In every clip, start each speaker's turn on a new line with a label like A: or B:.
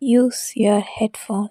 A: Use your headphone.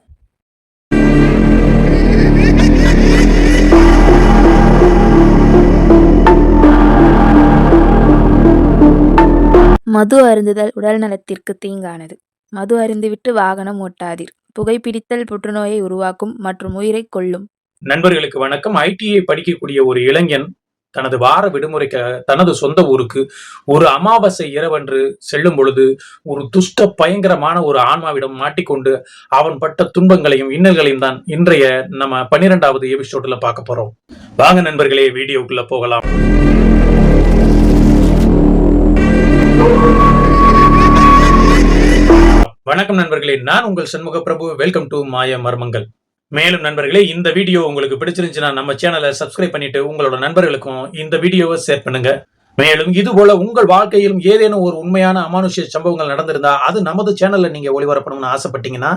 A: மது அருந்துதல் உடல் நலத்திற்கு தீங்கானது. மது அருந்திவிட்டு வாகனம் ஓட்டாதீர். புகைப்பிடித்தல் புற்றுநோயை உருவாக்கும் மற்றும் உயிரை கொல்லும்.
B: நண்பர்களுக்கு வணக்கம். ஐடிஐ படிக்கக்கூடிய ஒரு இளைஞன் தனது வார விடுமுறைக்கு தனது சொந்த ஊருக்கு ஒரு அமாவாசை இரவன்று செல்லும் பொழுது ஒரு துஷ்ட பயங்கரமான ஒரு ஆன்மாவிடம் மாட்டிக்கொண்டு அவன் பட்ட துன்பங்களையும் இன்னல்களையும் தான் இன்றைய நம்ம பன்னிரெண்டாவது எபிசோட்ல பார்க்க போறோம். வாங்க நண்பர்களே வீடியோக்குள்ள போகலாம். வணக்கம் நண்பர்களே நான் உங்கள் சண்முக பிரபு வெல்கம் டு மாய மர்மங்கள் மேலும் நண்பர்களே இந்த வீடியோ உங்களுக்கு பிடிச்சிருந்துச்சுன்னா நம்ம சேனலை சப்ஸ்கிரைப் பண்ணிட்டு உங்களோட நண்பர்களுக்கும் இந்த வீடியோவை ஷேர் பண்ணுங்க. மேலும் இது போல உங்கள் வாழ்க்கையிலும் ஏதேனும் ஒரு உண்மையான அமானுஷ்ய சம்பவங்கள் நடந்திருந்தா அது நமது சேனல்ல நீங்க ஒளிபரப்பணும்னு ஆசைப்பட்டீங்கன்னா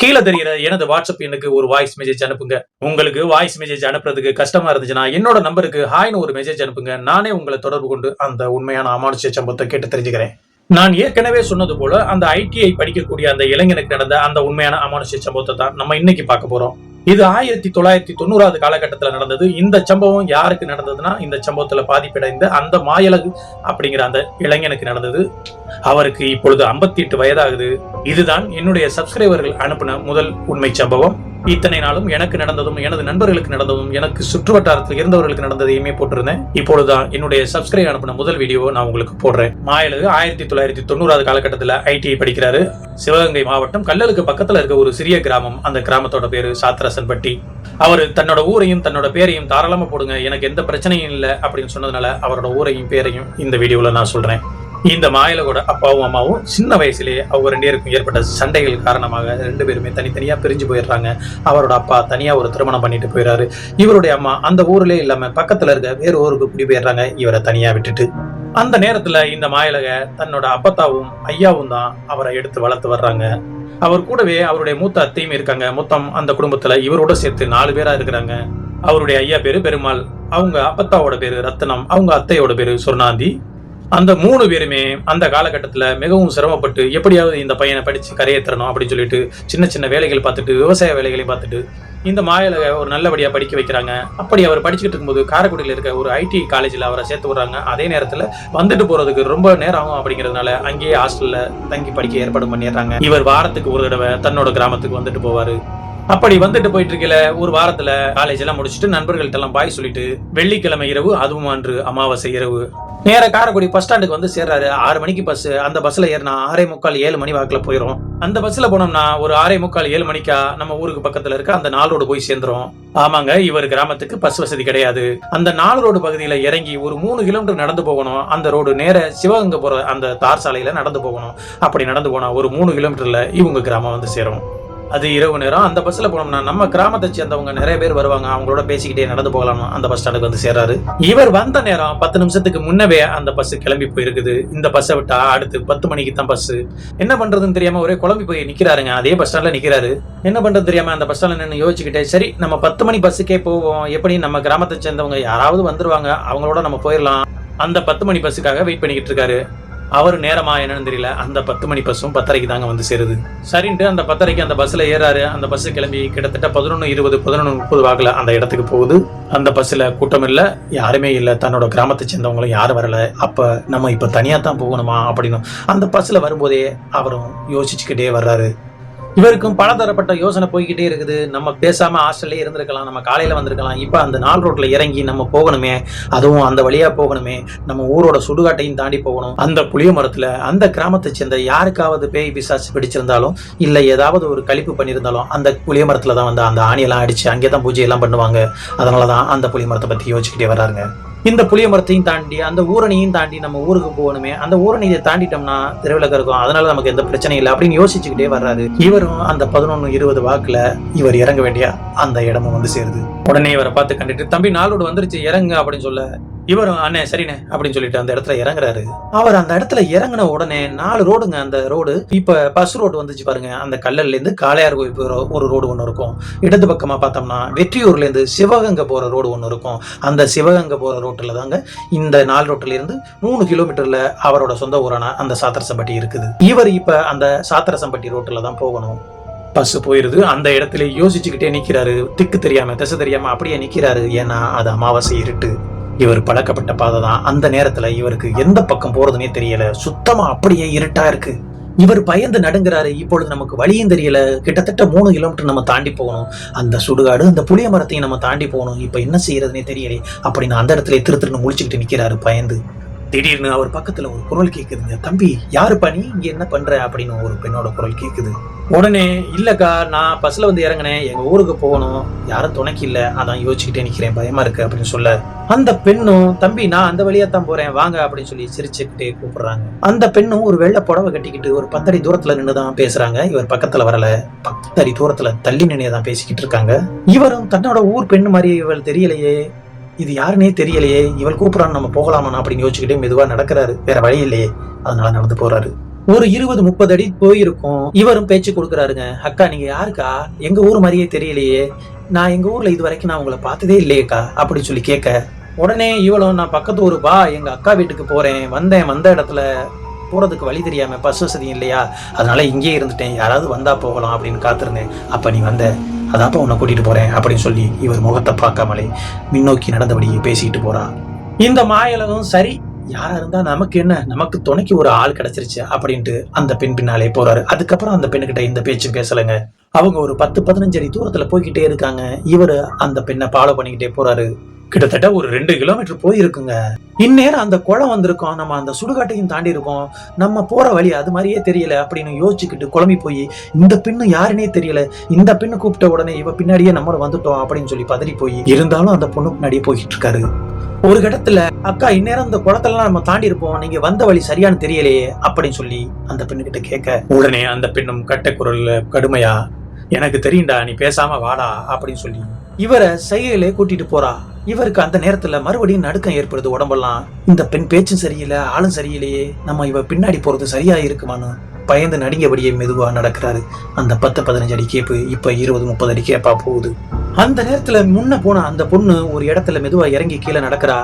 B: கீழே தெரிகிற எனது வாட்ஸ்அப் எனக்கு ஒரு வாய்ஸ் மெசேஜ் அனுப்புங்க. உங்களுக்கு வாய்ஸ் மெசேஜ் அனுப்புறதுக்கு கஷ்டமா இருந்துச்சுன்னா என்னோட நம்பருக்கு ஹாய்னு ஒரு மெசேஜ் அனுப்புங்க. நானே உங்களை தொடர்பு கொண்டு அந்த உண்மையான அமானுஷ்ய சம்பவத்தை கேட்டு தெரிஞ்சுக்கிறேன். நான் ஏற்கனவே சொன்னது போல அந்த ஐடிஐ படிக்கக்கூடிய அந்த இளைஞனுக்கு நடந்த அந்த உண்மையான அமானுஷ சம்பவத்தை தான் நம்ம இன்னைக்கு பார்க்க போறோம். இது ஆயிரத்தி தொள்ளாயிரத்தி தொண்ணூறாவது காலகட்டத்துல நடந்தது. இந்த சம்பவம் யாருக்கு நடந்ததுன்னா இந்த சம்பவத்துல பாதிப்படைந்த அந்த மாயலகு அப்படிங்கிற அந்த இளைஞனுக்கு நடந்தது. அவருக்கு இப்பொழுது 58 எட்டு வயதாகுது. இதுதான் என்னுடைய சப்ஸ்கிரைபர்கள் அனுப்பின முதல் உண்மை சம்பவம். இத்தனை நாளும் எனக்கு நடந்ததும் எனது நண்பர்களுக்கு நடந்ததும் எனக்கு சுற்று வட்டாரத்தில் இருந்தவர்களுக்கு நடந்ததையுமே போட்டிருந்தேன். இப்பொழுதுதான் என்னுடைய சப்ஸ்கிரைப் அனுப்பின முதல் வீடியோ நான் உங்களுக்கு போடுறேன். மாயலகு ஆயிரத்தி தொள்ளாயிரத்தி தொண்ணூறாவது காலகட்டத்தில் ஐடிஐ படிக்கிறாரு. சிவகங்கை மாவட்டம் கல்லலுக்கு பக்கத்தில் இருக்க ஒரு சிறிய கிராமம். அந்த கிராமத்தோட பேரு சாத்திரசன்பட்டி. அவர் தன்னோட ஊரையும் தன்னோட பேரையும் தாராளமாக போடுங்க. எனக்கு எந்த பிரச்சனையும் இல்லை அப்படின்னு சொன்னதுனால அவரோட ஊரையும் பேரையும் இந்த வீடியோவில் நான் சொல்கிறேன் இந்த மாயலகோட அப்பாவும் அம்மாவும் சின்ன வயசுலேயே அவங்க ரெண்டு பேருக்கும் ஏற்பட்ட சண்டைகள் காரணமாக ரெண்டு பேருமே தனித்தனியா பிரிஞ்சு போயிடுறாங்க. அவரோட அப்பா தனியா ஒரு திருமணம் பண்ணிட்டு போயிடுறாரு. இவருடைய அம்மா அந்த ஊர்லயே இல்லாம பக்கத்துல இருக்க வேறு ஊருக்கு குடி போயிடுறாங்க. இவரை தனியா விட்டுட்டு. அந்த நேரத்துல இந்த மாயலக தன்னோட அப்பத்தாவும் ஐயாவும் தான் அவரை எடுத்து வளர்த்து வர்றாங்க. அவர் கூடவே அவருடைய மூத்த அத்தையும் இருக்காங்க. மொத்தம் அந்த குடும்பத்துல இவரோட சேர்த்து நாலு பேரா இருக்கிறாங்க. அவருடைய ஐயா பேரு பெருமாள். அவங்க அப்பத்தாவோட பேரு ரத்னம் அவங்க அத்தையோட பேரு சொர்ணாந்தி. அந்த மூணு பேருமே அந்த காலகட்டத்தில் மிகவும் சிரமப்பட்டு எப்படியாவது இந்த பையனை படித்து கரையேற்றணும் அப்படின்னு சொல்லிட்டு சின்ன சின்ன வேலைகள் பார்த்துட்டு விவசாய வேலைகளையும் பார்த்துட்டு இந்த மாயில ஒரு நல்லபடியாக படிக்க வைக்கிறாங்க. அப்படி அவர் படிச்சுக்கிட்டு இருக்கும்போது காரைக்குடியில் இருக்க ஒரு ஐடி காலேஜில் அவரை சேர்த்து விடுறாங்க. அதே நேரத்தில் வந்துட்டு போகிறதுக்கு ரொம்ப நேரம் ஆகும் அப்படிங்கிறதுனால அங்கேயே ஹாஸ்டலில் தங்கி படிக்க ஏற்பாடு பண்ணிடுறாங்க. இவர் வாரத்துக்கு ஒரு தடவை தன்னோட கிராமத்துக்கு வந்துட்டு போவார். அப்படி வந்துட்டு போயிட்டு இருக்கல ஒரு வாரத்துல காலேஜ் எல்லாம் முடிச்சுட்டு நண்பர்கள்ட்ட எல்லாம் பாய் சொல்லிட்டு வெள்ளிக்கிழமை இரவு அதுவும் அன்று அமாவாசை இரவு. நேர காரைக்குடி பஸ் ஸ்டாண்டுக்கு வந்து சேர்றாரு. ஆறு மணிக்கு பஸ் அந்த பஸ்ல ஏறினா ஆறே முக்கால் ஏழு மணி வாக்குல போயிடும் அந்த பஸ்ல போனோம்னா ஒரு ஆறே முக்கால் ஏழு மணிக்கா நம்ம ஊருக்கு பக்கத்துல இருக்க அந்த நாள் ரோடு போய் சேர்ந்துரும். ஆமாங்க இவர் கிராமத்துக்கு பஸ் வசதி கிடையாது. அந்த நாலு ரோடு பகுதியில இறங்கி ஒரு மூணு கிலோமீட்டர் நடந்து போகணும். அந்த ரோடு நேர சிவகங்கை போற அந்த தார் சாலையில நடந்து போகணும். அப்படி நடந்து போனா ஒரு மூணு கிலோமீட்டர்ல இவங்க கிராமம் வந்து சேரும். அது இரவு நேரம். அந்த பஸ்ல போனோம்னா நம்ம கிராமத்தை சேர்ந்தவங்க நிறைய பேர் வருவாங்க. அவங்களோட பேசிக்கிட்டே நடந்து போகலாம் அந்த பஸ் ஸ்டாண்டுக்கு வந்து சேர்றாரு. இவர் வந்த நேரம் பத்து நிமிஷத்துக்கு முன்னவே அந்த பஸ் கிளம்பி போயிருக்குது. இந்த பஸ்ஸை விட்டா அடுத்து பத்து மணிக்கு தான் பஸ் என்ன பண்றதுன்னு தெரியாம ஒரே குழம்பி போய் நிக்கிறாருங்க. அதே பஸ் ஸ்டாண்ட்ல நிக்கிறாரு. என்ன பண்றது தெரியாம அந்த பஸ் ஸ்டாண்ட்ல நின்று யோசிச்சுக்கிட்டே சரி நம்ம பத்து மணி பஸ்ஸுக்கே போவோம். எப்படி நம்ம கிராமத்தை சேர்ந்தவங்க யாராவது வந்துருவாங்க. அவங்களோட நம்ம போயிடலாம். அந்த பத்து மணி பஸ்ஸுக்காக வெயிட் பண்ணிக்கிட்டு இருக்காரு. அவர் நேரமாக என்னன்னு தெரியல. அந்த பத்து மணி பஸ்ஸும் பத்தரைக்கு தாங்க வந்து சேருது. சரின்ட்டு அந்த பத்தரைக்கு அந்த பஸ்ஸில் ஏறாரு. அந்த பஸ் கிளம்பி கிட்டத்தட்ட பதினொன்று இருபது பதினொன்று முப்பது வாக்கில் அந்த இடத்துக்கு போகுது. அந்த பஸ்ஸில் கூட்டம் இல்லை யாருமே இல்லை. தன்னோட கிராமத்தை சேர்ந்தவங்களும் யாரும் வரல. அப்போ நம்ம இப்போ தனியாக தான் போகணுமா அப்படின்னு அந்த பஸ்ஸில் வரும்போதே அவரும் யோசிச்சுக்கிட்டே வர்றாரு. இவருக்கும் பலதரப்பட்ட யோசனை போய்கிட்டே இருக்குது. நம்ம பேசாம ஹாஸ்டல்லே இருந்திருக்கலாம். நம்ம காலையில வந்திருக்கலாம். இப்ப அந்த நாள் ரோட்ல இறங்கி நம்ம போகணுமே. அதுவும் அந்த வழியா போகணுமே. நம்ம ஊரோட சுடுகாட்டையும் தாண்டி போகணும். அந்த புளிய மரத்துல அந்த கிராமத்தை சேர்ந்த யாருக்காவது பேய் பிசாசு பிடிச்சிருந்தாலும் இல்ல ஏதாவது ஒரு கழிப்பு பண்ணியிருந்தாலும் அந்த புளிய மரத்துல தான் வந்து அந்த ஆணியெல்லாம் அடிச்சு அங்கே தான் பூஜை எல்லாம் பண்ணுவாங்க. அதனாலதான் அந்த புளிய மரத்தை பத்தி யோசிச்சுக்கிட்டே வராருங்க இந்த புளிய மரத்தையும் தாண்டி அந்த ஊரணியும் தாண்டி நம்ம ஊருக்கு போகணுமே அந்த ஊரணியை தாண்டிட்டோம்னா திருவிழா இருக்கும். அதனால நமக்கு எந்த பிரச்சனையும் இல்லை அப்படின்னு யோசிச்சுக்கிட்டே வர்றாரு. இவரும் அந்த பதினொன்னு இருபது வாக்குல இவர் இறங்க வேண்டிய அந்த இடமும் வந்து சேருது. உடனே இவரை பார்த்து கண்டுட்டு தம்பி நாளோடு வந்துருச்சு இறங்க அப்படின்னு சொல்ல இவரும் அண்ணே சரிண்ணே அப்படின்னு சொல்லிட்டு அந்த இடத்துல இறங்குறாரு. அவர் அந்த இடத்துல இறங்கின உடனே நாலு ரோடுங்க அந்த ரோடு. இப்ப பஸ் ரோடு வந்துச்சு பாருங்க. அந்த கல்லல்ல இருந்து காளையார் கோயில் போற ஒரு ரோடு ஒன்று இருக்கும். இடது பக்கமா பார்த்தோம்னா வெற்றியூர்ல இருந்து சிவகங்கை போற ரோடு ஒன்று இருக்கும். அந்த சிவகங்கை போற ரோட்டில் தாங்க இந்த நாலு ரோட்டுல இருந்து மூணு கிலோமீட்டர்ல அவரோட சொந்த ஊரான அந்த சாத்திரசம்பட்டி இருக்குது. இவர் இப்ப அந்த சாத்திரசம்பட்டி ரோட்டில் தான் போகணும். பஸ் போயிருது. அந்த இடத்துல யோசிச்சுக்கிட்டே நிற்கிறாரு திக்கு தெரியாம திசை தெரியாம அப்படியே நிற்கிறாரு ஏன்னா அது அமாவாசை இருட்டு. இவர் பழக்கப்பட்ட பாதை தான் அந்த நேரத்துல இவருக்கு எந்த பக்கம் போறதுனே தெரியல. சுத்தமா அப்படியே இருட்டா இருக்கு. இவர் பயந்து நடுங்கிறாரு. இப்பொழுது நமக்கு வழியும் தெரியல. கிட்டத்தட்ட மூணு கிலோமீட்டர் நம்ம தாண்டி போகணும். அந்த சுடுகாடு அந்த புளிய மரத்தையும் நம்ம தாண்டி போகணும். இப்ப என்ன செய்யறதுனே தெரியலே. அப்படின்னு அந்த இடத்துல திரு திருன்னு முழிச்சுக்கிட்டு நிக்கிறாரு பயந்து. திடீர்னு அவர் பக்கத்துல ஒரு குரல் கேக்குதுங்க. தம்பி யாரு நீ? இங்க என்ன பண்ற? அப்படின்னு ஒரு பெண்ணோட குரல் கேக்குது. உடனே இல்லக்கா நான் பஸ்ல வந்து இறங்கினேன். எங்க ஊருக்கு போகணும். யாரும் துணைக்கு இல்ல. அதான் யோசிச்சுக்கிட்டே நிக்கிறேன். பயமா இருக்கு அப்படின்னு சொல்ல அந்த பெண்ணும் தம்பி நான் அந்த வழியா தான் போறேன். வாங்க அப்படின்னு சொல்லி சிரிச்சுக்கிட்டே கூப்பிடுறாங்க. அந்த பெண்ணும் ஒரு வெள்ளை புடவை கட்டிக்கிட்டு ஒரு பத்தடி தூரத்துல நின்று தான் பேசுறாங்க. இவர் பக்கத்துல வரல. பத்தடி தூரத்துல தள்ளி நின்று தான் பேசிக்கிட்டு இருக்காங்க. இவரும் தன்னோட ஊர் பெண்ணு மாதிரி இவள் தெரியலையே. இது யாருன்னே தெரியலையே இவள் கூப்பிடறான்னு நம்ம போகலாமா அப்படின்னு யோசிச்சுக்கிட்டே மெதுவா நடக்கிறாரு. வேற வழி இல்லையே. அதனால நடந்து போறாரு. ஒரு இருபது முப்பது அடி போயிருக்கும். இவரும் பேச்சு கொடுக்குறாருங்க. அக்கா நீங்க யாருக்கா? எங்க ஊர் மாதிரியே தெரியலையே. நான் எங்க ஊர்ல இது வரைக்கும் நான் உங்களை பார்த்ததே இல்லையேக்கா அப்படின்னு சொல்லி கேட்க உடனே இவளும் நான் பக்கத்து ஊர் வா எங்க அக்கா வீட்டுக்கு போறேன். வந்தேன் வந்த இடத்துல போறதுக்கு வழி தெரியாம பஸ் வசதி இல்லையா? அதனால இங்கேயே இருந்துட்டேன். யாராவது வந்தா போகலாம் அப்படின்னு காத்திருந்தேன் அப்ப நீ வந்த அதாப்ப உன்னை கூட்டிட்டு போறேன் அப்படின்னு சொல்லி இவர் முகத்தை பார்க்காமலே முன்னோக்கி நடந்தபடியே பேசிட்டு போறா. இந்த மாயலகம் சரி யாரா இருந்தா நமக்கு என்ன? நமக்கு துணைக்கு ஒரு ஆள் கிடைச்சிருச்சு அப்படின்ட்டு அந்த பெண் பின்னாலே போறாரு. அதுக்கப்புறம் அந்த பெண்ணுகிட்ட இந்த பேச்சு பேசலைங்க. அவங்க ஒரு பத்து பதினஞ்சு அடி தூரத்துல போய்கிட்டே இருக்காங்க. இவரு அந்த பெண்ணை ஃபாலோ பண்ணிக்கிட்டே போறாரு. கிட்டத்தட்ட ஒரு ரெண்டு கிலோமீட்டர் போயிருக்குங்க. இந்நேரம் அந்த குளம் வந்திருக்கோம். நம்ம அந்த சுடுகாட்டையும் தாண்டி இருக்கோம். நம்ம போற வழி அது மாதிரியே தெரியல அப்படின்னு யோசிச்சுக்கிட்டு குழம்பி போய் இந்த பெண்ணு யாருன்னே தெரியல. இந்த பெண்ணு கூப்பிட்ட உடனே இவ பின்னாடியே நம்ம வந்துட்டோம். அப்படின்னு சொல்லி பதறி போய் இருந்தாலும் அந்த பொண்ணு பின்னாடியே போய்கிட்டு இருக்காரு. ஒரு இடத்துல அக்கா இந்நேரம் அந்த குளத்தெல்லாம் நம்ம தாண்டி இருப்போம். நீங்க வந்த வழி சரியானு தெரியலையே. அப்படின்னு சொல்லி அந்த பெண்ணுகிட்ட கேட்க உடனே அந்த பெண்ணும் கட்ட குரல்ல கடுமையா எனக்கு தெரியும்டா நீ பேசாம வாடா அப்படின்னு சொல்லி. இவரை சைகையிலே கூட்டிட்டு போறா. இவருக்கு அந்த நேரத்துல மறுபடியும் நடுக்கம் ஏற்படுது உடம்பெல்லாம். இந்த பெண் பேச்சும் சரியில்லை ஆளும் சரியில்லையே. நம்ம இவ பின்னாடி போறது சரியா இருக்குமான்னு பயந்து நடுங்கபடியே மெதுவா நடக்கிறாரு. அந்த பத்து பதினஞ்சு அடி கேப்பு இப்ப இருபது முப்பது அடி கேப்பா போகுது. அந்த நேரத்துல முன்ன போன அந்த பொண்ணு ஒரு இடத்துல மெதுவா இறங்கி கீழே நடக்கிறா.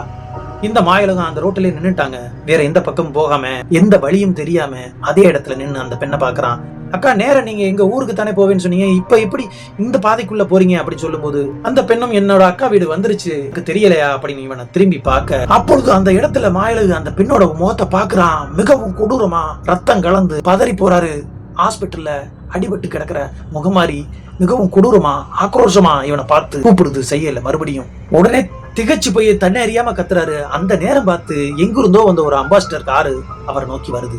B: இந்த மாயலகம் அந்த ரோட்டிலே நின்னுட்டாங்க. வேற எந்த பக்கம் போகாம எந்த வழியும் தெரியாம அதே இடத்துல நின்னு அந்த பெண்ணை பாக்குறான் அக்கா நேரம் நீங்க எங்க ஊருக்கு தானே போவேன்னு சொன்னீங்க. இப்ப எப்படி இந்த பாதைக்குள்ள போறீங்க அப்படின்னு சொல்லும்போது அந்த பெண்ணும் என்னோட அக்கா வீடு வந்துருச்சு. எனக்கு தெரியலையா அப்படின்னு இவனை திரும்பி பார்க்க? அப்பொழுது அந்த இடத்துல மாயலகு அந்த பெண்ணோட முகத்தை பாக்குறான் மிகவும் கொடூரமா ரத்தம் கலந்து பதறி போறாரு. ஹாஸ்பிட்டல்ல அடிபட்டு கிடக்குற முகமாரி மிகவும் கொடூரமா ஆக்ரோஷமா இவனை பார்த்து கூப்பிடுது செய்யல. மறுபடியும் உடனே திகச்சு போய் தண்ணி அறியாம கத்துறாரு. அந்த நேரம் பார்த்து எங்கிருந்தோ வந்த ஒரு அம்பாசிடர் காரு அவரை நோக்கி வருது.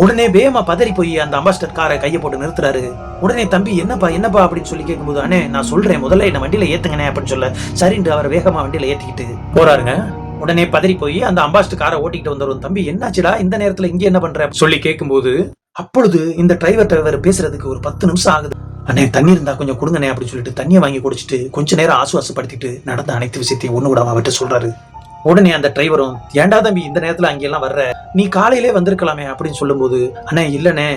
B: உடனே வேகமா பதறி போய் அந்த அம்பாஸ்டர் காரை கையை போட்டு நிறுத்துறாரு. உடனே தம்பி என்னப்பா என்னப்பா? அப்படின்னு சொல்லி கேட்கும்போது அண்ணே நான் சொல்றேன். முதல்ல என்ன வண்டியில ஏத்துங்கண்ணே அப்படின்னு சொல்ல சரின்ட்டு அவர் வேகமா வண்டியில ஏத்திக்கிட்டு போறாருங்க. உடனே பதறி போய் அந்த அம்பாஸ்டர் காரை ஓட்டிக்கிட்டு வந்துடும் தம்பி என்னாச்சுடா? இந்த நேரத்துல இங்க என்ன பண்ற? சொல்லி கேட்கும்போது அப்பொழுது இந்த டிரைவர் டிரைவர் பேசுறதுக்கு ஒரு பத்து நிமிஷம் ஆகுது. அண்ணே தண்ணி இருந்தா கொஞ்சம் கொடுங்கண்ணே அப்படின்னு சொல்லிட்டு தண்ணியை வாங்கி குடிச்சிட்டு கொஞ்ச நேரம் ஆசுவாசப்படுத்திட்டு நடந்த அனைத்து விஷயத்தையும் ஒண்ணு கூட அவர்கிட்ட சொல்றாரு. உடனே அந்த டிரைவரும் ஏன்டா தம்பி இந்த நேரத்துல அங்கெல்லாம் வர்ற? நீ காலையிலே வந்திருக்கலாமே அப்படின்னு சொல்லும்போது அண்ணே இல்லனே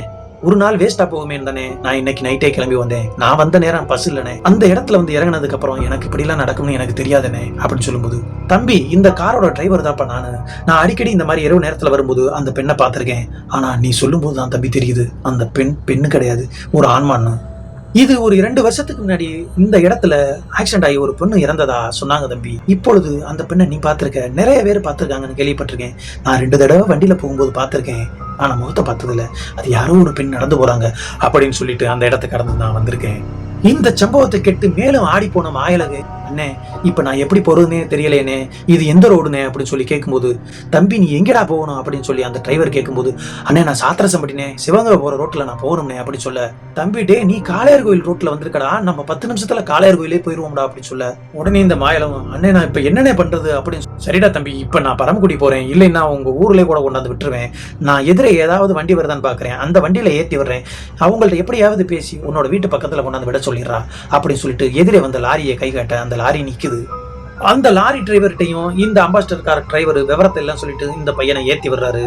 B: ஒரு நாள் வேஸ்டா போகுமே தானே நான் இன்னைக்கு நைட்டே கிளம்பி வந்தேன். நான் வந்த நேரம் பஸ் இல்லனே அந்த இடத்துல வந்து இறங்கினதுக்கு அப்புறம் எனக்கு இப்படி எல்லாம் நடக்கும்னு எனக்கு தெரியாதுனே அப்படின்னு சொல்லும்போது தம்பி இந்த காரோட டிரைவர் தான்ப்பா நானு. நான் அடிக்கடி இந்த மாதிரி இரவு நேரத்துல வரும்போது அந்த பெண்ணை பார்த்துருக்கேன். ஆனா நீ சொல்லும்போது தான் தம்பி தெரியுது. அந்த பெண் பெண்ணு கிடையாது. ஒரு ஆண்மான்னு இது ஒரு இரண்டு வருஷத்துக்கு முன்னாடி இந்த இடத்துல ஆக்சிடென்ட் ஆகி ஒரு பொண்ணு இறந்ததா சொன்னாங்க தம்பி. இப்பொழுது அந்த பெண்ணை நீ பார்த்துருக்க நிறைய பேர் பார்த்துருக்காங்கன்னு கேள்விப்பட்டிருக்கேன். நான் ரெண்டு தடவை வண்டியில் போகும்போது பார்த்துருக்கேன். ஆனா முகத்தை பார்த்ததில்ல. அது யாரோ ஒரு பெண் நடந்து போறாங்க அப்படின்னு சொல்லிட்டு அந்த இடத்தை கடந்து நான் வந்திருக்கேன். இந்த சம்பவத்தை கேட்டு மேலும் ஆடி போன மாயலகு அண்ணே இப்போ நான் எப்படி போறதுனே தெரியலையே இது எந்த ரோடுனே? அப்படின்னு சொல்லி கேட்கும்போது தம்பி நீ எங்கடா போகணும்? அப்படின்னு சொல்லி அந்த டிரைவர் கேட்கும்போது அண்ணே நான் சாத்திரசம்பட்டினே சிவகங்கை போற ரோட்ல நான் போகணும்னே அப்படின்னு சொல்ல தம்பி டே நீ காளையார் கோயில் ரோட்ல வந்திருக்கடா நம்ம பத்து நிமிஷத்துல காளையார் கோயிலே போயிருவோம்டா அப்படின்னு சொல்ல உடனே இந்த மாயலம் அண்ணே நான் இப்ப என்னண்ணே பண்றது? அப்படின்னு சொல்லி, சரிடா தம்பி இப்ப நான் பரமக்குடி போறேன் இல்லைன்னா உங்க ஊர்லயே கூட கொண்டாந்து விட்டுருவேன் நான் எதிரே ஏதாவது வண்டி வருதான்னு பாக்குறேன் அந்த வண்டியில ஏத்தி வர்றேன் அவங்கள்ட்ட எப்படியாவது பேசி உன்னோட வீட்டு பக்கத்துல கொண்டாந்து விட சொல்லிடுறா அப்படின்னு சொல்லிட்டு எதிரே வந்த லாரியை கை காட்ட அந்த லாரி நிற்குது அந்த லாரி டிரைவர்கிட்டையும் இந்த அம்பாஸ்டர் கார் டிரைவர் விவரத்தை எல்லாம் சொல்லிட்டு இந்த பையனை ஏற்றி விடுறாரு.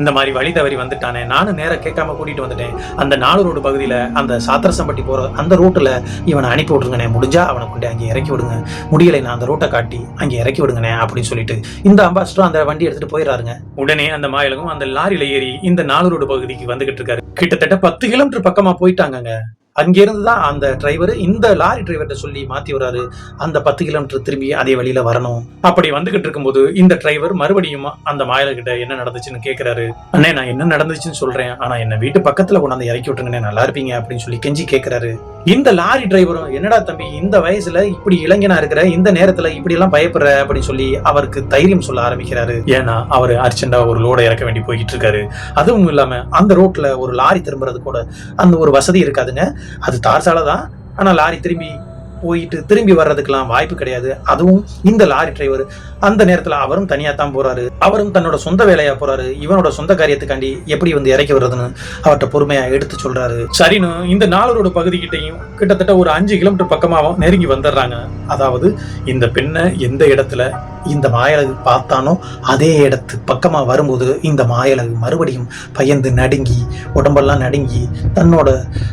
B: இந்த மாதிரி வழி தவறி வந்துட்டானே நானும் நேராக கேட்காம கூட்டிகிட்டு வந்துட்டேன். அந்த நாலு ரோடு பகுதியில் அந்த சாத்திரசம்பட்டி போகிற அந்த ரூட்ல இவனை அனுப்பி விட்டுருங்கண்ணே முடிஞ்சா அவனை கொண்டு அங்கே இறக்கி விடுங்க. முடியலை நான் அந்த ரூட்டை காட்டி அங்கே இறக்கி விடுங்கண்ணே அப்படின்னு சொல்லிட்டு இந்த அம்பாஸ்டரும் அந்த வண்டி எடுத்துகிட்டு போயிடறாருங்க. உடனே அந்த மாயலகம் அந்த லாரியில் ஏறி இந்த நாலு ரோடு பகுதிக்கு வந்துகிட்டு இருக்காரு. கிட்டத்தட்ட பத்து கிலோமீட்டர் பக்கமாக போயிட்டாங்கங்க. அங்கிருந்து தான் அந்த டிரைவர் இந்த லாரி டிரைவர்கிட்ட சொல்லி மாத்தி வராரு அந்த பத்து கிலோமீட்டர் திரும்பி அதே வழியில வரணும். அப்படி வந்துகிட்டு இருக்கும்போது இந்த டிரைவர் மறுபடியும் அந்த மாயலர்கிட்ட என்ன நடந்துச்சுன்னு கேட்குறாரு அண்ணே நான் என்ன நடந்துச்சுன்னு சொல்றேன். ஆனா என்ன வீட்டு பக்கத்துல கொண்டாந்து இறக்கி விட்டுருங்கண்ணே. நல்லா இருப்பீங்க. அப்படின்னு சொல்லி கெஞ்சி கேட்குறாரு இந்த லாரி டிரைவரும் என்னடா தம்பி இந்த வயசுல இப்படி இளைஞனா இருக்கிற இந்த நேரத்துல இப்படி எல்லாம் பயப்படுற? அப்படின்னு சொல்லி அவருக்கு தைரியம் சொல்ல ஆரம்பிக்கிறாரு. ஏன்னா அவர் அர்ஜென்டா ஒரு லோட இறக்க வேண்டி போய்கிட்டு இருக்காரு. அதுவும் இல்லாம அந்த ரோட்ல ஒரு லாரி திரும்புறது கூட அந்த ஒரு வசதி இருக்காதுங்க. அது தார் சாலை தான். ஆனா லாரி திரும்பி போயிட்டு திரும்பி வர்றதுக்கெல்லாம் வாய்ப்பு கிடையாது. அதுவும் இந்த லாரி டிரைவர் அந்த நேரத்துல அவரும் தனியா தான் போறாரு. அவரும் தன்னோட சொந்த வேலையா போறாரு. இவனோட சொந்த காரியத்துக்காண்டி எப்படி வந்து இறக்கி வர்றதுன்னு அவர்கிட்ட பொறுமையா எடுத்து சொல்றாரு. சரின்னு இந்த நாலரோட பகுதிக்கிட்டையும் கிட்டத்தட்ட ஒரு அஞ்சு கிலோமீட்டர் பக்கமாவும் நெருங்கி வந்துடுறாங்க. அதாவது இந்த பெண்ணை எந்த இடத்துல இந்த மாயழகு பார்த்தானோ அதே இடத்து பக்கமா வரும்போது இந்த மாயழகு மறுபடியும் பயந்து நடுங்கி உடம்பெல்லாம் நடுங்கி தன்னோட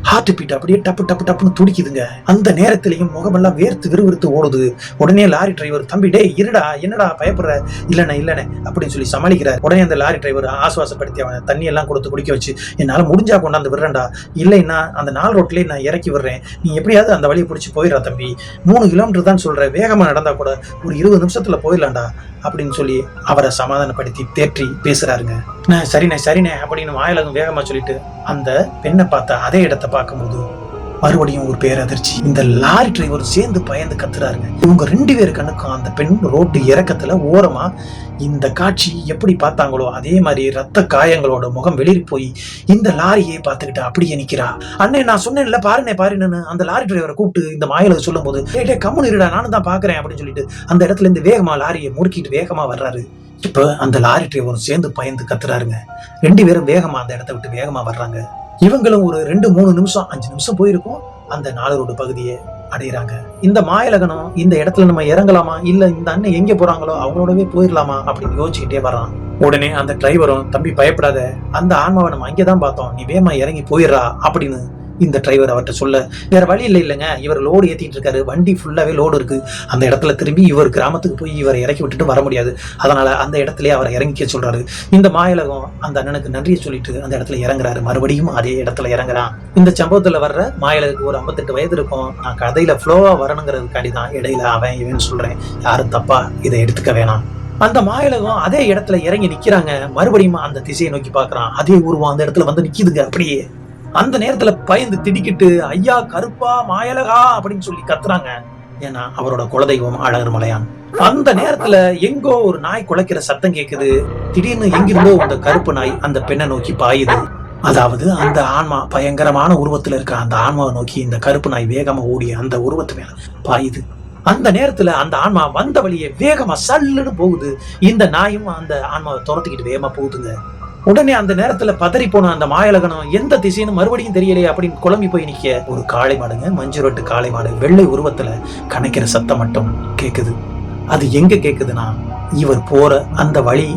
B: ஹார்ட் பீட் அப்படியே டப்பு டப்பு டப்புன்னு துடிக்குதுங்க. அந்த நேரத்திலையும் முகமெல்லாம் வேர்த்து விறுவிறுத்து ஓடுது. உடனே லாரி டிரைவர் தம்பி டே இருடா என்ன என்னடா பயப்படுற? இல்லைண்ணே இல்லைண்ணே அப்படின்னு சொல்லி சமாளிக்கிறார். உடனே அந்த லாரி டிரைவர் ஆசுவாசப்படுத்தி அவனை தண்ணி எல்லாம் கொடுத்து குடிக்க வச்சு என்னால முடிஞ்சா கொண்டாந்து விடுறேன்டா. இல்லைன்னா அந்த நாள் ரோட்லேயே நான் இறக்கி விடுறேன். நீ எப்படியாவது அந்த வழியை பிடிச்சி போயிடுறா தம்பி. மூணு கிலோமீட்டர் தான் சொல்ற. வேகமா நடந்தா கூட ஒரு இருபது நிமிஷத்துல போயிடலாம்டா அப்படின்னு சொல்லி அவரை சமாதானப்படுத்தி தேற்றி பேசுறாருங்க. நான் சரிண்ணே சரிண்ணே அப்படின்னு வாயிலகம் வேகமா சொல்லிட்டு அந்த பெண்ணை பார்த்த அதே இடத்தை பார்க்கும்போது மறுபடியும் ஒரு பேரதிர்ச்சி. இந்த லாரி டிரைவர் சேர்ந்து பயந்து கத்துறாருங்க. இவங்க ரெண்டு பேர் கண்ணுக்கும் அந்த பெண் ரோட்டு இறக்கத்துல ஓரமா இந்த காட்சி எப்படி பார்த்தாங்களோ அதே மாதிரி ரத்த காயங்களோட முகம் வெளியே போய் இந்த லாரியை பார்த்துக்கிட்டு அப்படியே நிக்கிறா. அண்ணே நான் சொன்னேன்ல பாருனே பாருன்னு அந்த லாரி டிரைவரை கூப்பிட்டு இந்த மாயலை சொல்லும்போது போது டேய் கம்முன்னு இருடா நானும் தான் பாக்குறேன் அப்படின்னு சொல்லிட்டு அந்த இடத்துல இருந்து வேகமா லாரியை முறுக்கிட்டு வேகமா வர்றாரு. இப்ப அந்த லாரி டிரைவரும் சேர்ந்து பயந்து கத்துறாருங்க. ரெண்டு பேரும் வேகமா அந்த இடத்த விட்டு வேகமா வர்றாங்க. இவங்களும் ஒரு ரெண்டு மூணு நிமிஷம் அஞ்சு நிமிஷம் போயிருக்கும். அந்த நாலு ரோடு பகுதியை அடையிறாங்க. இந்த மாயலகனம் இந்த இடத்துல நம்ம இறங்கலாமா? இல்ல இந்த அண்ணன் எங்க போறாங்களோ? அவங்களோடவே போயிடலாமா? அப்படின்னு யோசிச்சுக்கிட்டே வரான் உடனே அந்த டிரைவரும் தம்பி பயப்படாத. அந்த ஆன்மாவை நம்ம அங்கேதான் பார்த்தோம். நீ வேமா இறங்கி போயிடுறா அப்படின்னு இந்த டிரைவர் அவர்கிட்ட சொல்ல வேற வழி இல்லை இல்லைங்க இவர் லோடு ஏத்திட்டு இருக்காரு வண்டி ஃபுல்லாவே லோடு இருக்கு. அந்த இடத்துல திரும்பி இவர் கிராமத்துக்கு போய் இவரை இறக்கி விட்டுட்டு வர முடியாது. அதனால அந்த இடத்துலயே அவரை இறங்கிக்க சொல்றாரு. இந்த மாயலகம் அந்த அண்ணனுக்கு நன்றியை சொல்லிட்டு அந்த இடத்துல இறங்குறாரு. மறுபடியும் அதே இடத்துல இறங்குறான். இந்த சம்பவத்துல வர்ற மாயலகுக்கு ஒரு 58 வயது இருக்கும். நான் கதையில ஃப்ளோவா வரணுங்கிறதுக்காண்டி தான் இடையில அவன் இவன் சொல்றேன். யாரும் தப்பா இதை எடுத்துக்க வேணாம். அந்த மாயலகம் அதே இடத்துல இறங்கி நிக்கிறாங்க. மறுபடியும் அந்த திசையை நோக்கி பாக்குறான் அதே உருவம் அந்த இடத்துல வந்து நிக்குதுங்க அப்படியே. அந்த நேரத்துல பயந்து திடுக்கிட்டு ஐயா கருப்பா மாயலகா அப்படின்னு சொல்லி கத்துறாங்க. ஏன்னா அவரோட குலதெய்வம் அழகர் மலையான். அந்த நேரத்துல எங்கோ ஒரு நாய் குலைக்கிற சத்தம் கேக்குது. திடீர்னு எங்கிருந்தோ அந்த கருப்பு நாய் அந்த பெண்ணை நோக்கி பாயுது. அதாவது அந்த ஆன்மா பயங்கரமான உருவத்துல இருக்க அந்த ஆன்மாவை நோக்கி இந்த கருப்பு நாய் வேகமா ஓடி அந்த உருவத்து மேல பாயுது. அந்த நேரத்துல அந்த ஆன்மா வந்த வழியே வேகமா சல்லுன்னு போகுது. இந்த நாயும் அந்த ஆன்மாவை துரத்துக்கிட்டு வேகமா போகுதுங்க. உடனே அந்த நேரத்துல பதறி போன அந்த மாயலகனம் எந்த திசைன்னு மறுபடியும் தெரியலையே அப்படின்னு குழம்பி போய் நிக்க ஒரு காளை மாடுங்க மஞ்சு ரொட்டு காளை மாடு வெள்ளை உருவத்துல கணக்கிற சத்தம் மட்டும் கேக்குது. அது எங்க கேக்குதுன்னா இவர் போற அந்த வழி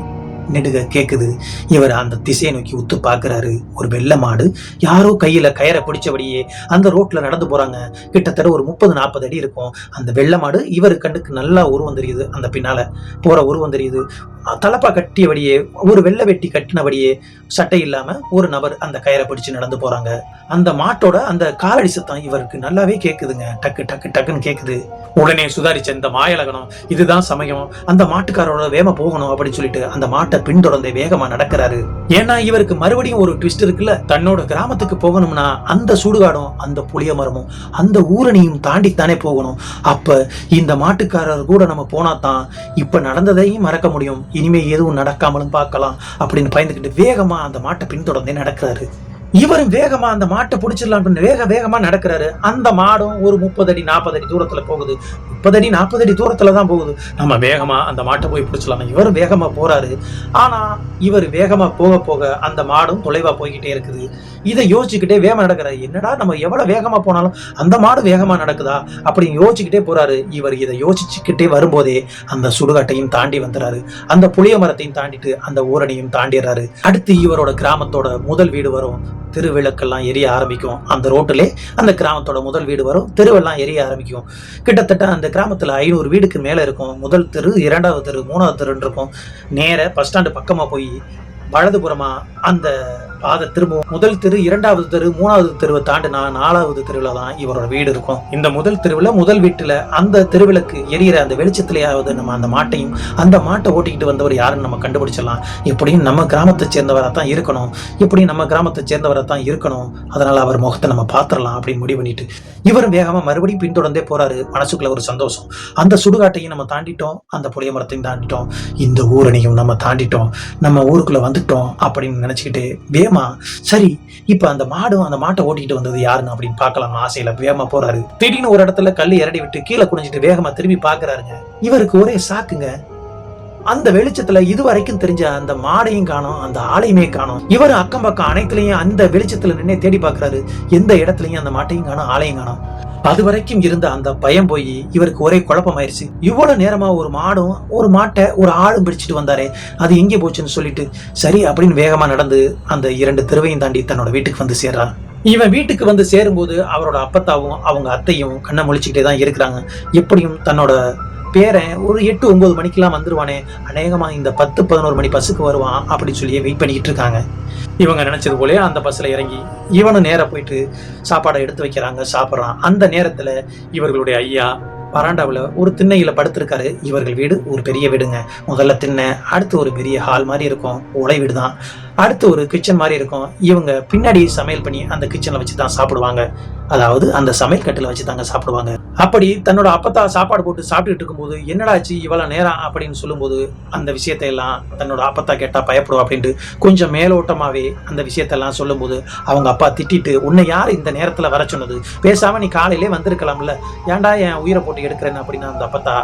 B: நெடுக கேக்குது. இவர் அந்த திசையை நோக்கி உத்து பார்க்குறாரு ஒரு வெள்ளை மாடு யாரோ கையில கயரை பிடிச்சபடியே அந்த ரோட்ல நடந்து போறாங்க. கிட்டத்தட்ட ஒரு முப்பது நாற்பது அடி இருக்கும். அந்த வெள்ளை மாடு இவர் கண்ணுக்கு நல்லா உருவம் தெரியுது. அந்த பின்னால போற உருவம் தெரியுது. தலப்பா கட்டியபடியே ஒரு வெள்ளை வெட்டி கட்டினபடியே சட்டை இல்லாம ஒரு நபர் அந்த கயரை பிடிச்சு நடந்து போறாங்க. அந்த மாட்டோட அந்த காலடி சத்தம் இவருக்கு நல்லாவே கேக்குதுங்க. டக்கு டக்கு டக்குன்னு கேக்குது. உடனே சுதாரிச்ச இந்த மாயலகனம் இதுதான் சமயம். அந்த மாட்டுக்காரோட வேகமா போகணும் அப்படின்னு சொல்லிட்டு அந்த மாட்டை பின்தொடர்ந்து வேகமா நடக்கிறாரு. ஏன்னா இவருக்கு மறுபடியும் ஒரு ட்விஸ்ட் இருக்குல்ல? தன்னோட கிராமத்துக்கு போகணும்னா அந்த சுடுகாடும் அந்த புளிய மரமும் அந்த ஊரணியும் தாண்டித்தானே போகணும். அப்ப இந்த மாட்டுக்காரர் கூட நம்ம போனா தான் இப்ப நடந்ததையும் மறக்க முடியும். இனிமே எதுவும் நடக்காமலும் பார்க்கலாம் அப்படின்னு பயந்துக்கிட்டு வேகமாக அந்த மாட்டை பின்தொடர்ந்தே நடக்கிறாரு. இவரும் வேகமா அந்த மாட்டை பிடிச்சிடலாம் அப்படின்னு வேக வேகமா நடக்கிறாரு. அந்த மாடும் ஒரு முப்பது அடி நாற்பது அடி தூரத்துல போகுது. முப்பது அடி நாற்பது அடி தூரத்துல தான் போகுது. நம்ம வேகமா அந்த மாட்டை போய் பிடிச்சலாம் இவரும் வேகமா போறாரு. ஆனா இவர் வேகமா போக போக அந்த மாடும் தொலைவா போய்கிட்டே இருக்குது. இதை யோசிச்சுக்கிட்டே வேகமா நடக்கிறாரு. என்னடா நம்ம எவ்வளவு வேகமா போனாலும் அந்த மாடு வேகமா நடக்குதா? அப்படின்னு யோசிச்சுக்கிட்டே போறாரு. இவர் இதை யோசிச்சுக்கிட்டே வரும்போதே அந்த சுடுகாட்டையும் தாண்டி வந்துறாரு. அந்த புளிய மரத்தையும் தாண்டிட்டு அந்த ஊரணியும் தாண்டிடுறாரு அடுத்து இவரோட கிராமத்தோட முதல் வீடு வரும். திருவிளக்கெல்லாம் எரிய ஆரம்பிக்கும். அந்த ரோட்டிலே அந்த கிராமத்தோட முதல் வீடு வரும். தெருவெல்லாம் எரிய ஆரம்பிக்கும். கிட்டத்தட்ட அந்த கிராமத்தில் ஐநூறு வீடுக்கு மேலே இருக்கும். முதல் தெரு இரண்டாவது தெரு மூணாவது தெருன்னு இருக்கும். நேர பஸ் ஸ்டாண்டு பக்கமாக போய் வலதுபுறமாக அந்த பாதை திரும்பவும் முதல் தெரு இரண்டாவது தெரு மூணாவது தெருவை தாண்டினா நாலாவது தெருவில் தான் இவரோட வீடு இருக்கும். இந்த முதல் தெருவில் முதல் வீட்டுல அந்த தெருவிளக்கு எரியிற அந்த வெளிச்சத்திலேயாவது நம்ம அந்த மாட்டையும் அந்த மாட்டை ஓட்டிக்கிட்டு வந்தவர் யாருன்னு நம்ம கண்டுபிடிச்சிடலாம். எப்படியும் நம்ம கிராமத்தை சேர்ந்தவராக தான் இருக்கணும். எப்படியும் நம்ம கிராமத்தை சேர்ந்தவராக தான் இருக்கணும். அதனால அவர் முகத்தை நம்ம பார்த்துடலாம் அப்படின்னு முடிவு பண்ணிட்டு இவரும் வேகமா மறுபடியும் பின்தொடர்ந்தே போறாரு. மனசுக்குள்ள ஒரு சந்தோஷம். அந்த சுடுகாட்டையும் நம்ம தாண்டிட்டோம். அந்த புளிய மரத்தையும் தாண்டிட்டோம். இந்த ஊரணியும் நம்ம தாண்டிட்டோம். நம்ம ஊருக்குள்ள வந்துட்டோம் அப்படின்னு நினைச்சுக்கிட்டு வேமா சரி இப்ப அந்த மாடும் அந்த மாட்டை ஓட்டிட்டு வந்தது யாருன்னு அப்படின்னு பார்க்கலாம் ஆசையில வேகமா போறாரு. திடீர்னு ஒரு இடத்துல கல் இறடி விட்டு கீழே குனிஞ்சிட்டு வேகமா திரும்பி பாக்குறாருங்க இவருக்கு ஒரே சாக்குங்க. அந்த வெளிச்சத்துல இது வரைக்கும் தெரிஞ்ச அந்த மாடையும் காணும் அந்த ஆளையுமே காணும். இவர் அக்கம் பக்கம் அனைத்துலயும் அந்த வெளிச்சத்துல நின்னே தேடி பாக்குறாரு. எந்த இடத்துலயும் அந்த மாட்டையும் காணும் ஆளையும் காணும். அது வரைக்கும் இருந்த அந்த பயம் போய் இவருக்கு ஒரே குழப்பமாயிருச்சு. இவ்வளவு நேரமா ஒரு மாடும் ஒரு மாட்டை ஒரு ஆளும் பிடிச்சிட்டு வந்தாரே. அது எங்கே போச்சுன்னு சொல்லிட்டு சரி அப்படின்னு வேகமா நடந்து அந்த இரண்டு தெருவையும் தாண்டி தன்னோட வீட்டுக்கு வந்து சேர்றான். இவன் வீட்டுக்கு வந்து சேரும்போது அவரோட அப்பத்தாவும் அவங்க அத்தையும் கண்ணை முழிச்சுக்கிட்டே தான் இருக்கிறாங்க. எப்படியும் தன்னோட பேரன் ஒரு எட்டு ஒம்பது மணிக்கெல்லாம் வந்துடுவானே அநேகமாக இந்த பத்து பதினோரு மணி பஸ்ஸுக்கு வருவான் அப்படின்னு சொல்லி வெயிட் பண்ணிக்கிட்டு இருக்காங்க. இவங்க நினைச்சது போலே அந்த பஸ்ஸில் இறங்கி இவனும் நேரம் போயிட்டு சாப்பாடை எடுத்து வைக்கிறாங்க சாப்பிட்றான். அந்த நேரத்தில் இவர்களுடைய ஐயா வராண்டாவில் ஒரு திண்ணையில் படுத்திருக்காரு. இவர்கள் வீடு ஒரு பெரிய வீடுங்க. முதல்ல திண்ணை அடுத்து ஒரு பெரிய ஹால் மாதிரி இருக்கும். உலை வீடு தான் அடுத்து ஒரு கிச்சன் மாதிரி இருக்கும். இவங்க பின்னாடி சமையல் பண்ணி அந்த கிச்சனில் வச்சு தான் சாப்பிடுவாங்க. அதாவது அந்த சமையல் கட்டில் வச்சு தாங்க சாப்பிடுவாங்க. அப்படி தன்னோட அப்பத்தா சாப்பாடு போட்டு சாப்பிட்டுட்டு இருக்கும்போது என்னடாச்சு இவ்வளவு நேரம்? அப்படின்னு சொல்லும்போது அந்த விஷயத்தை எல்லாம் தன்னோட அப்பத்தா கேட்டா பயப்படும் அப்படின்ட்டு கொஞ்சம் மேலோட்டமாவே அந்த விஷயத்தெல்லாம் சொல்லும்போது அவங்க அப்பா திட்டிட்டு உன்னை யார் இந்த நேரத்துல வர சொன்னது? பேசாம நீ காலையிலே வந்திருக்கலாம்ல. ஏன்டா என் உயிரை போட்டு எடுக்கிறேன்னு? அப்படின்னு அந்த அப்பத்தா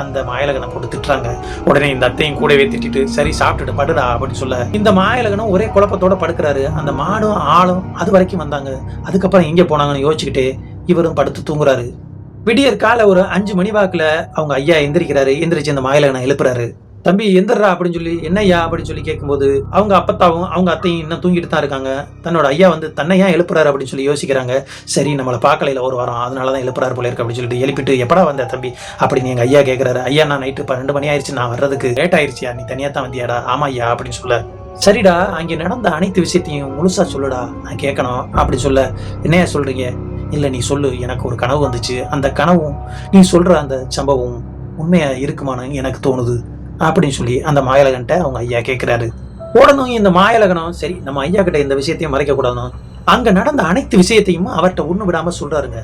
B: அந்த மாயலகனை போட்டு திட்டுறாங்க. உடனே இந்த அத்தையும் கூடவே திட்டிட்டு சரி சாப்பிட்டுட்டு படுடா அப்படின்னு சொல்ல இந்த மாயலகனும் ஒரே குழப்பத்தோட படுக்கிறாரு. அந்த மாடும் ஆளும் அது வரைக்கும் வந்தாங்க. அதுக்கப்புறம் எங்கே போனாங்கன்னு யோசிச்சுக்கிட்டு இவரும் படுத்து தூங்குறாரு. விடியற் காலை ஒரு அஞ்சு மணி வாக்குல அவங்க ஐயா எந்திரிக்கிறாரு. எந்திரிச்சு அந்த மாயலகனை எழுப்புறாரு. தம்பி எந்திரா அப்படின்னு சொல்லி என்னய்யா அப்படின்னு சொல்லி கேட்கும்போது அவங்க அப்பத்தாவும் அவங்க அத்தையும் இன்னும் தூங்கிட்டு தான் இருக்காங்க. தன்னோட ஐயா வந்து தன்னை ஏன் எழுப்புறாரு? அப்படின்னு சொல்லி யோசிக்கிறாங்க. சரி நம்மளை பார்க்கலையில் ஒரு வாரம். அதனால தான் எழுப்புறாரு போல இருக்கு அப்படின்னு சொல்லிட்டு எழுப்பிட்டு எப்படா வந்த தம்பி? அப்படின்னு எங்க ஐயா கேட்குறாரு ஐயா நான் நைட்டு பன்னெண்டு மணி ஆயிடுச்சு. நான் வர்றதுக்கு லேட் ஆயிடுச்சியா? நீ தனியா தான் வந்தியாடா? ஆமா ஐயா அப்படின்னு சொல்ல சரிடா அங்கே நடந்த அனைத்து விஷயத்தையும் முழுசா சொல்லுடா. நான் கேட்கணும். அப்படி சொல்ல என்னையா சொல்றீங்க? இல்லை நீ சொல்லு. எனக்கு ஒரு கனவு வந்துச்சு. அந்த கனவும் நீ சொல்ற அந்த சம்பவம் உண்மையா இருக்குமான்னு எனக்கு தோணுது. அப்படின்னு சொல்லி அந்த மாயலகன்ட்ட அவங்க ஐயா கேட்குறாரு உடனும் இந்த மாயலகனம் சரி நம்ம ஐயா கிட்ட இந்த விஷயத்தையும் மறைக்க கூடாதும் அங்க நடந்த அனைத்து விஷயத்தையும் அவர்கிட்ட ஒண்ணு விடாம சொல்றாருங்க.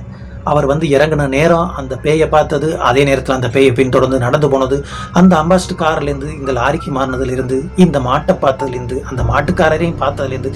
B: அவர் வந்து இறங்குன நேரம் அந்த பேயை பார்த்தது அதே நேரத்தில் அந்த பேயை பின்தொடர்ந்து நடந்து போனது. அந்த அம்பாஸ்டர் கார்லேருந்து இந்த லாரிக்கு மாறினதுலேருந்து இந்த மாட்டை பார்த்ததுலேருந்து அந்த மாட்டுக்காரரையும் பார்த்ததுலேருந்து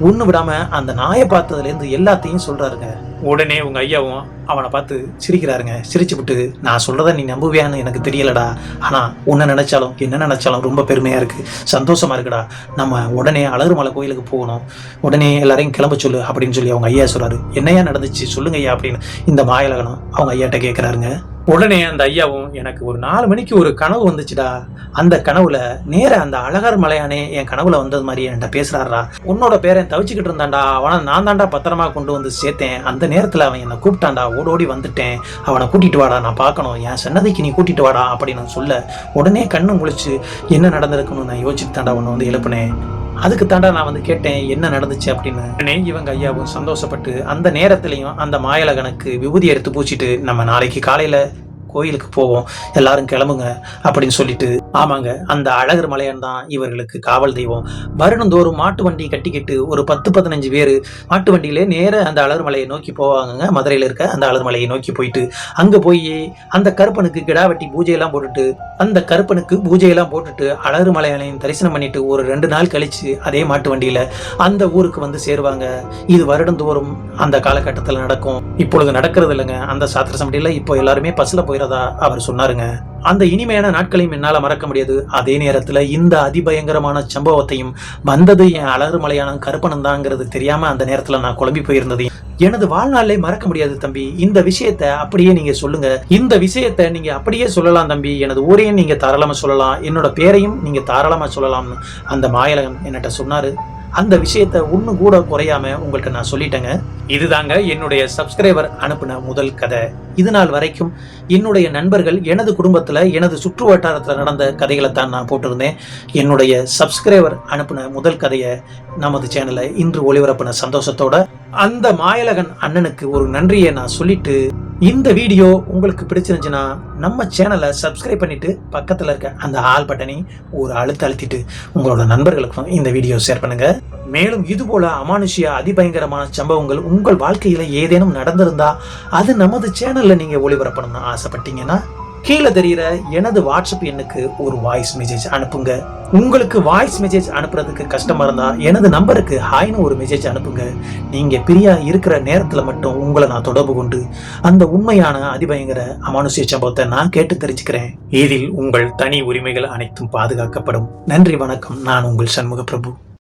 B: ஒன்று விடாமல் அந்த நாயை பார்த்ததுலேருந்து எல்லாத்தையும் சொல்கிறாருங்க உடனே உங்கள் ஐயாவும் அவனை பார்த்து சிரிக்கிறாருங்க சிரிச்சு விட்டு நான் சொல்கிறத நீ நம்புவியான்னு எனக்கு தெரியலடா. ஆனால் உன்னை நினச்சாலும் என்ன நினச்சாலும் ரொம்ப பெருமையாக இருக்குது சந்தோஷமாக இருக்குடா. நம்ம உடனே அழகுமலை கோயிலுக்கு போகணும். உடனே எல்லாரையும் கிளம்ப சொல்லு அப்படின்னு சொல்லி அவங்க ஐயா சொல்கிறாரு என்னையா நடந்துச்சு? சொல்லுங்க ஐயா அப்படின்னு இந்த மாயலகனம் அவங்க ஐயாட்ட கேட்குறாருங்க உடனே அந்த ஐயாவும் எனக்கு ஒரு நாலு மணிக்கு ஒரு கனவு வந்துச்சுடா. அந்த கனவுல நேர அந்த அழகர் மலையானே என் கனவுல வந்தது மாதிரி என்கிட்ட பேசுறாரா உன்னோட பேரன் தவிச்சுக்கிட்டு இருந்தான்டா. அவனை நான் தான்டா பத்திரமா கொண்டு வந்து சேர்த்தேன். அந்த நேரத்துல அவன் என்னை கூப்பிட்டான்டா. ஓடோடி வந்துட்டேன். அவனை கூட்டிட்டு வாடா. நான் பார்க்கணும். என் சன்னதிக்கு நீ கூட்டிட்டு வாடா அப்படின்னு சொல்ல உடனே கண்ணு முழிச்சு என்ன நடந்திருக்குன்னு நான் யோசிச்சு தாண்டா உன்னை வந்து எழுப்புனேன். அதுக்கு தாண்டா நான் வந்து கேட்டேன் என்ன நடந்துச்சு அப்படின்னு. இவங்க ஐயாவும் சந்தோஷப்பட்டு அந்த நேரத்திலையும் அந்த மாயலகனுக்கு விபூதி எடுத்து பூச்சிட்டு நம்ம நாளைக்கு காலையில் கோயிலுக்கு போவோம் எல்லாரும் கிளம்புங்க அப்படின்னு சொல்லிட்டு ஆமாங்க அந்த அழகர் மலையன் தான் இவர்களுக்கு காவல் தெய்வம். வருடந்தோறும் மாட்டு வண்டி கட்டிக்கிட்டு ஒரு பத்து பதினஞ்சு பேர் மாட்டு வண்டியிலே நேர அந்த அழகர் மலையை நோக்கி போவாங்கங்க. மதுரையில் இருக்க அந்த அழகர் மலையை நோக்கி போயிட்டு அங்கே போய் அந்த கருப்பனுக்கு கிடா வெட்டி பூஜையெல்லாம் போட்டுட்டு அந்த கருப்பனுக்கு பூஜையெல்லாம் போட்டுட்டு அழகர் மலையானையும் தரிசனம் பண்ணிட்டு ஒரு ரெண்டு நாள் கழிச்சு அதே மாட்டு வண்டியில் அந்த ஊருக்கு வந்து சேருவாங்க. இது வருடந்தோறும் அந்த காலகட்டத்தில் நடக்கும். இப்பொழுது நடக்கிறது இல்லைங்க. அந்த சாத்திர சமடியில் இப்போ எல்லாருமே பஸ்ஸில் போயிடறதா அவர் சொன்னாருங்க. அந்த இனிமையான நாட்களையும் என்னால் மறக்க முடியாது. அதே நேரத்தில் இந்த அதிபயங்கரமான சம்பவத்தையும் வந்தது என் அழகு மலையான கருப்பணம் தாங்கிறது அந்த நேரத்தில் நான் குழம்பி போயிருந்தது. எனது வாழ்நாளே மறக்க முடியாது தம்பி. இந்த விஷயத்த அப்படியே நீங்க சொல்லுங்க. இந்த விஷயத்த நீங்க அப்படியே சொல்லலாம் தம்பி. எனது ஊரையும் நீங்க தாராளமா சொல்லலாம். என்னோட பேரையும் நீங்க தாராளமா சொல்லலாம்னு அந்த மாயலகன் என்னட்ட சொன்னாரு. அந்த விஷயத்த ஒன்று கூட குறையாம உங்கள்கிட்ட நான் சொல்லிட்டேங்க. இதுதாங்க என்னுடைய சப்ஸ்கிரைபர் அனுப்பின முதல் கதை. இது நாள் வரைக்கும் என்னுடைய நண்பர்கள் எனது குடும்பத்தில் எனது சுற்று வட்டாரத்தில் நடந்த கதைகளை தான் நான் போட்டிருந்தேன். என்னுடைய சப்ஸ்கிரைபர் அனுப்பின முதல் கதையை நமது சேனலை இன்று ஒளிபரப்பின சந்தோஷத்தோட அந்த மாயலகன் அண்ணனுக்கு ஒரு நன்றியை நான் சொல்லிட்டு இந்த வீடியோ உங்களுக்கு பிடிச்சிருந்துச்சுன்னா நம்ம சேனலை சப்ஸ்கிரைப் பண்ணிட்டு பக்கத்தில் இருக்க அந்த ஆல் பட்டனை ஒரு அழுத்த அழுத்திட்டு உங்களோட நண்பர்களுக்கும் இந்த வீடியோ ஷேர் பண்ணுங்கள் மேலும் இதுபோல அமானுஷிய அதிபயங்கரமான சம்பவங்கள் உங்கள் வாழ்க்கையில் ஏதேனும் நடந்திருந்தா அது நமது சேனலில் நீங்கள் ஒளிபரப்பணும்னு ஆசைப்பட்டீங்கன்னா கீழே தெரியிற எனது வாட்ஸ்அப் எண்ணுக்கு ஒரு வாய்ஸ் மெசேஜ் அனுப்புங்க. உங்களுக்கு வாய்ஸ் மெசேஜ் அனுப்புறதுக்கு கஷ்டமா இருந்தா எனது நம்பருக்கு ஹாய்னு ஒரு மெசேஜ் அனுப்புங்க. நீங்க பிரியா இருக்கிற நேரத்துல மட்டும் உங்களை நான் தொடர்பு கொண்டு அந்த உண்மையான அதிபயங்கர அமானுஷ்ய சம்பவத்தை நான் கேட்டு தெரிஞ்சுக்கிறேன். இதில் உங்கள் தனி உரிமைகள் அனைத்தும் பாதுகாக்கப்படும். நன்றி வணக்கம். நான் உங்கள் சண்முக பிரபு